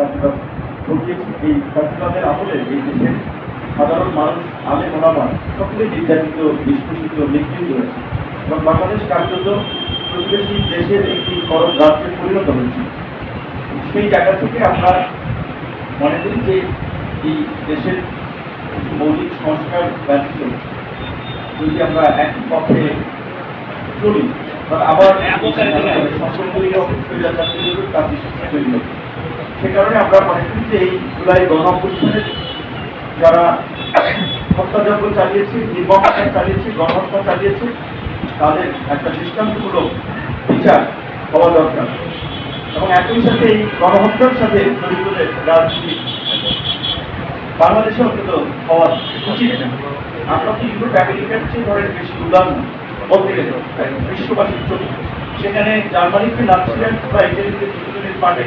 এই ফ্যাসিবাদের আমলে এই দেশের সাধারণ মানুষ আলে মোলামা সকলে নির্যাতিত নিষ্পেষিত নিগৃহীত হয়েছে। এবং বাংলাদেশ কার্যত প্রতিবেশী দেশের একটি করণ রাজ্যে পরিণত হয়েছে। সেই জায়গা থেকে আমরা মনে করি যে এই দেশের মৌলিক সংস্কার ব্যতীত যদি আমরা একই পথে চলি আবার কাছে তৈরি হবে। সে কারণে আমরা মনে করি যে এই জুলাই গণঅভ্যুত্থানের যারা হত্যাযজ্ঞ চালিয়েছে, নির্মমতা চালিয়েছে, গণহত্যা চালিয়েছে, তাদের একটা দৃষ্টান্তমূলক বিচার হওয়া দরকার। এবং একই সাথে এই গণহত্যার সাথে জড়িতদের রাজনীতি বাংলাদেশে অন্তত হওয়া উচিত। আমরা তো ইউরোপ, আমেরিকার চেয়ে ধরেন বেশি উদার না, বলতে গেলে বিশ্ববাসীর চোখে। সেখানে জার্মানিতে নাচিলেন বা ইটালিতে কিছুদিনের পাটে